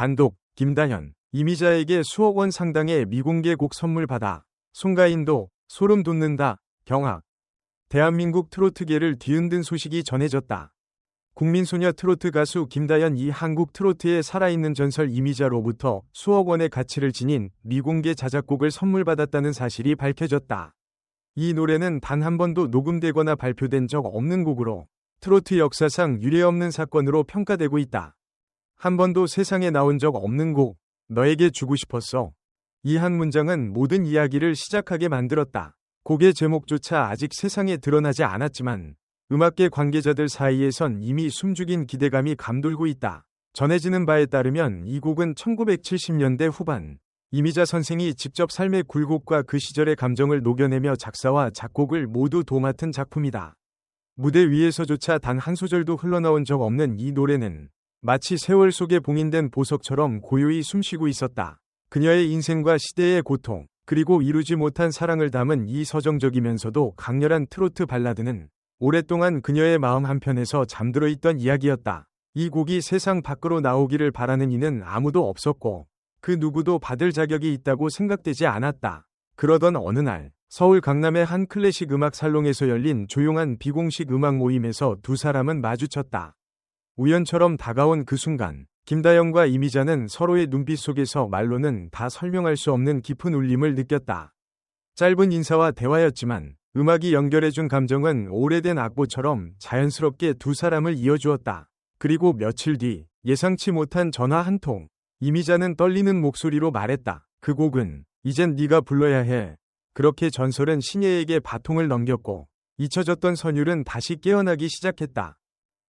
단독 김다현 이미자에게 수억 원 상당의 미공개 곡 선물 받아 송가인도 소름 돋는다 경악 대한민국 트로트계를 뒤흔든 소식이 전해졌다. 국민소녀 트로트 가수 김다연 이 한국 트로트의 살아있는 전설 이미자로부터 수억 원의 가치를 지닌 미공개 자작곡을 선물 받았다는 사실이 밝혀졌다. 이 노래는 단 한 번도 녹음되거나 발표된 적 없는 곡으로 트로트 역사상 유례없는 사건으로 평가되고 있다. 한 번도 세상에 나온 적 없는 곡, 너에게 주고 싶었어. 이 한 문장은 모든 이야기를 시작하게 만들었다. 곡의 제목조차 아직 세상에 드러나지 않았지만 음악계 관계자들 사이에선 이미 숨죽인 기대감이 감돌고 있다. 전해지는 바에 따르면 이 곡은 1970년대 후반 이미자 선생이 직접 삶의 굴곡과 그 시절의 감정을 녹여내며 작사와 작곡을 모두 도맡은 작품이다. 무대 위에서조차 단 한 소절도 흘러나온 적 없는 이 노래는 마치 세월 속에 봉인된 보석처럼 고요히 숨쉬고 있었다. 그녀의 인생과 시대의 고통, 그리고 이루지 못한 사랑을 담은 이 서정적이면서도 강렬한 트로트 발라드는 오랫동안 그녀의 마음 한편에서 잠들어 있던 이야기였다. 이 곡이 세상 밖으로 나오기를 바라는 이는 아무도 없었고 그 누구도 받을 자격이 있다고 생각되지 않았다. 그러던 어느 날 서울 강남의 한 클래식 음악 살롱에서 열린 조용한 비공식 음악 모임에서 두 사람은 마주쳤다. 우연처럼 다가온 그 순간 김다영과 이미자는 서로의 눈빛 속에서 말로는 다 설명할 수 없는 깊은 울림을 느꼈다. 짧은 인사와 대화였지만 음악이 연결해준 감정은 오래된 악보처럼 자연스럽게 두 사람을 이어주었다. 그리고 며칠 뒤 예상치 못한 전화 한 통. 이미자는 떨리는 목소리로 말했다. 그 곡은 이젠 네가 불러야 해. 그렇게 전설은 신예에게 바통을 넘겼고 잊혀졌던 선율은 다시 깨어나기 시작했다.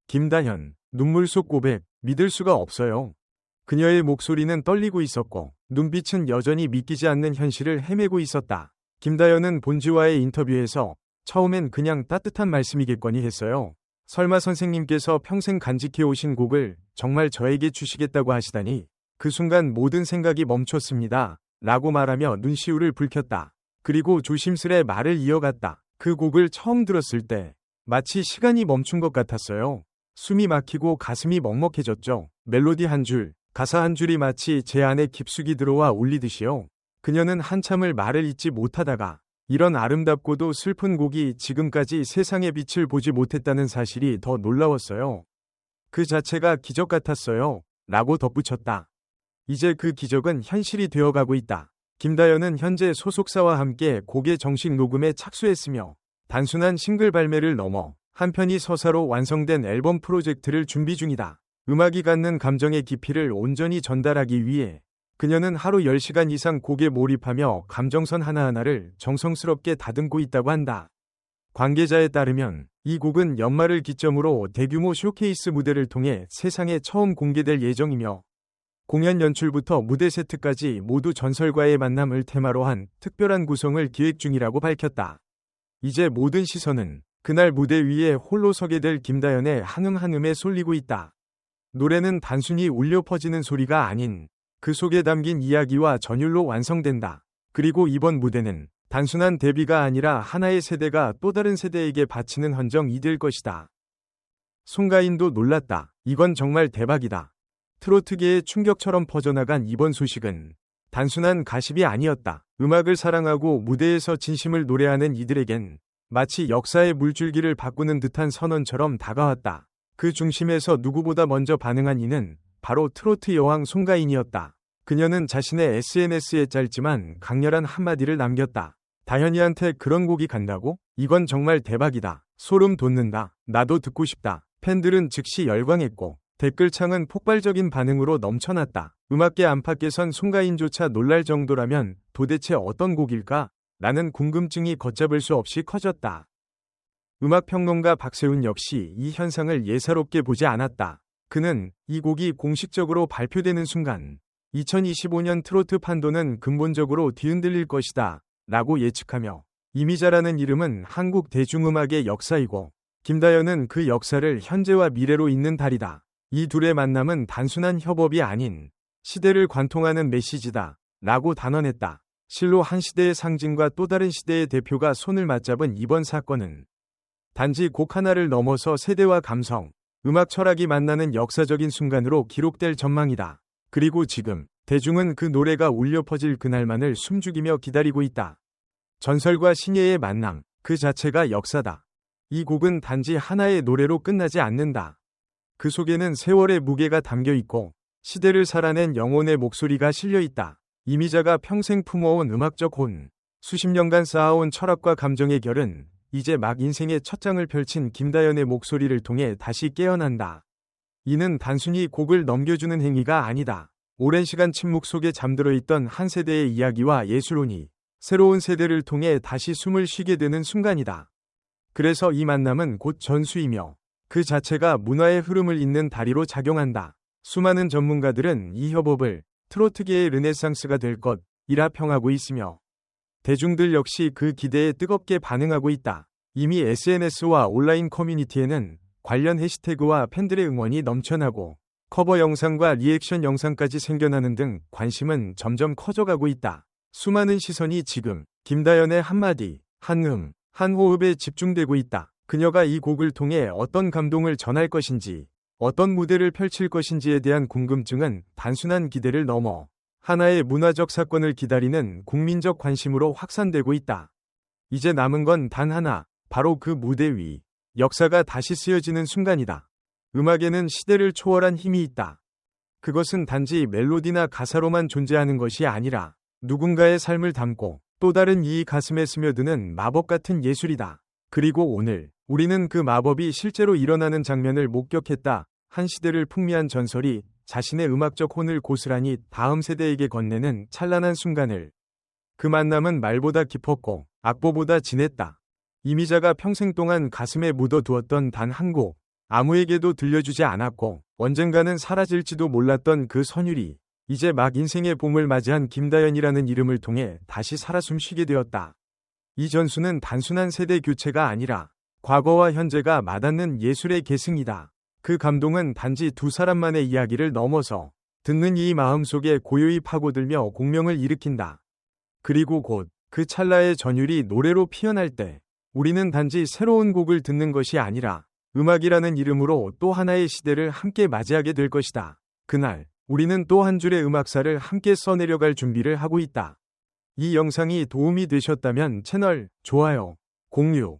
김다현, 눈물 속 고백, 믿을 수가 없어요. 그녀의 목소리는 떨리고 있었고 눈빛은 여전히 믿기지 않는 현실을 헤매고 있었다. 김다연은 본지와의 인터뷰에서 처음엔 그냥 따뜻한 말씀이겠거니 했어요. 설마 선생님께서 평생 간직해 오신 곡을 정말 저에게 주시겠다고 하시다니 그 순간 모든 생각이 멈췄습니다. 라고 말하며 눈시울을 붉혔다. 그리고 조심스레 말을 이어갔다. 그 곡을 처음 들었을 때 마치 시간이 멈춘 것 같았어요. 숨이 막히고 가슴이 먹먹해졌죠. 멜로디 한 줄, 가사 한 줄이 마치 제 안에 깊숙이 들어와 울리듯이요. 그녀는 한참을 말을 잇지 못하다가 이런 아름답고도 슬픈 곡이 지금까지 세상의 빛을 보지 못했다는 사실이 더 놀라웠어요. 그 자체가 기적 같았어요. 라고 덧붙였다. 이제 그 기적은 현실이 되어가고 있다. 김다연은 현재 소속사와 함께 곡의 정식 녹음에 착수했으며 단순한 싱글 발매를 넘어 한 편이 서사로 완성된 앨범 프로젝트를 준비 중이다. 음악이 갖는 감정의 깊이를 온전히 전달하기 위해 그녀는 하루 10시간 이상 곡에 몰입하며 감정선 하나하나를 정성스럽게 다듬고 있다고 한다. 관계자에 따르면 이 곡은 연말을 기점으로 대규모 쇼케이스 무대를 통해 세상에 처음 공개될 예정이며 공연 연출부터 무대 세트까지 모두 전설과의 만남을 테마로 한 특별한 구성을 기획 중이라고 밝혔다. 이제 모든 시선은 그날 무대 위에 홀로 서게 될 김다연의 한음 한음에 쏠리고 있다. 노래는 단순히 울려 퍼지는 소리가 아닌 그 속에 담긴 이야기와 전율로 완성된다. 그리고 이번 무대는 단순한 데뷔가 아니라 하나의 세대가 또 다른 세대에게 바치는 헌정이 될 것이다. 송가인도 놀랐다. 이건 정말 대박이다. 트로트계의 충격처럼 퍼져나간 이번 소식은 단순한 가십이 아니었다. 음악을 사랑하고 무대에서 진심을 노래하는 이들에겐 마치 역사의 물줄기를 바꾸는 듯한 선언처럼 다가왔다. 그 중심에서 누구보다 먼저 반응한 이는 바로 트로트 여왕 송가인이었다. 그녀는 자신의 SNS에 짧지만 강렬한 한마디를 남겼다. 다현이한테 그런 곡이 간다고? 이건 정말 대박이다. 소름 돋는다. 나도 듣고 싶다. 팬들은 즉시 열광했고 댓글창은 폭발적인 반응으로 넘쳐났다. 음악계 안팎에선 송가인조차 놀랄 정도라면 도대체 어떤 곡일까? 라는 궁금증이 걷잡을 수 없이 커졌다. 음악평론가 박세훈 역시 이 현상을 예사롭게 보지 않았다. 그는 이 곡이 공식적으로 발표되는 순간 2025년 트로트 판도는 근본적으로 뒤흔들릴 것이다 라고 예측하며 이미자라는 이름은 한국 대중음악의 역사이고 김다연은 그 역사를 현재와 미래로 잇는 달이다. 이 둘의 만남은 단순한 협업이 아닌 시대를 관통하는 메시지다 라고 단언했다. 실로 한 시대의 상징과 또 다른 시대의 대표가 손을 맞잡은 이번 사건은 단지 곡 하나를 넘어서 세대와 감성, 음악 철학이 만나는 역사적인 순간으로 기록될 전망이다. 그리고 지금 대중은 그 노래가 울려 퍼질 그날만을 숨죽이며 기다리고 있다. 전설과 신예의 만남, 그 자체가 역사다. 이 곡은 단지 하나의 노래로 끝나지 않는다. 그 속에는 세월의 무게가 담겨 있고 시대를 살아낸 영혼의 목소리가 실려 있다. 이미자가 평생 품어온 음악적 혼, 수십 년간 쌓아온 철학과 감정의 결은 이제 막 인생의 첫 장을 펼친 김다연의 목소리를 통해 다시 깨어난다. 이는 단순히 곡을 넘겨주는 행위가 아니다. 오랜 시간 침묵 속에 잠들어 있던 한 세대의 이야기와 예술혼이 새로운 세대를 통해 다시 숨을 쉬게 되는 순간이다. 그래서 이 만남은 곧 전수이며 그 자체가 문화의 흐름을 잇는 다리로 작용한다. 수많은 전문가들은 이 협업을 트로트계의 르네상스가 될 것이라 평하고 있으며 대중들 역시 그 기대에 뜨겁게 반응하고 있다. 이미 SNS와 온라인 커뮤니티에는 관련 해시태그와 팬들의 응원이 넘쳐나고 커버 영상과 리액션 영상까지 생겨나는 등 관심은 점점 커져가고 있다. 수많은 시선이 지금 김다연의 한마디, 한음, 한 호흡에 집중되고 있다. 그녀가 이 곡을 통해 어떤 감동을 전할 것인지, 어떤 무대를 펼칠 것인지에 대한 궁금증은 단순한 기대를 넘어 하나의 문화적 사건을 기다리는 국민적 관심으로 확산되고 있다. 이제 남은 건 단 하나, 바로 그 무대 위, 역사가 다시 쓰여지는 순간이다. 음악에는 시대를 초월한 힘이 있다. 그것은 단지 멜로디나 가사로만 존재하는 것이 아니라 누군가의 삶을 담고 또 다른 이 가슴에 스며드는 마법 같은 예술이다. 그리고 오늘 우리는 그 마법이 실제로 일어나는 장면을 목격했다. 한 시대를 풍미한 전설이 자신의 음악적 혼을 고스란히 다음 세대에게 건네는 찬란한 순간을 그 만남은 말보다 깊었고 악보보다 진했다. 이미자가 평생 동안 가슴에 묻어두었던 단 한 곡, 아무에게도 들려주지 않았고 언젠가는 사라질지도 몰랐던 그 선율이 이제 막 인생의 봄을 맞이한 김다연이라는 이름을 통해 다시 살아 숨쉬게 되었다. 이 전수는 단순한 세대 교체가 아니라 과거와 현재가 맞닿는 예술의 계승이다. 그 감동은 단지 두 사람만의 이야기를 넘어서 듣는 이 마음 속에 고요히 파고들며 공명을 일으킨다. 그리고 곧 그 찰나의 전율이 노래로 피어날 때 우리는 단지 새로운 곡을 듣는 것이 아니라 음악이라는 이름으로 또 하나의 시대를 함께 맞이하게 될 것이다. 그날 우리는 또 한 줄의 음악사를 함께 써내려갈 준비를 하고 있다. 이 영상이 도움이 되셨다면 채널 좋아요, 공유,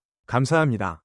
감사합니다.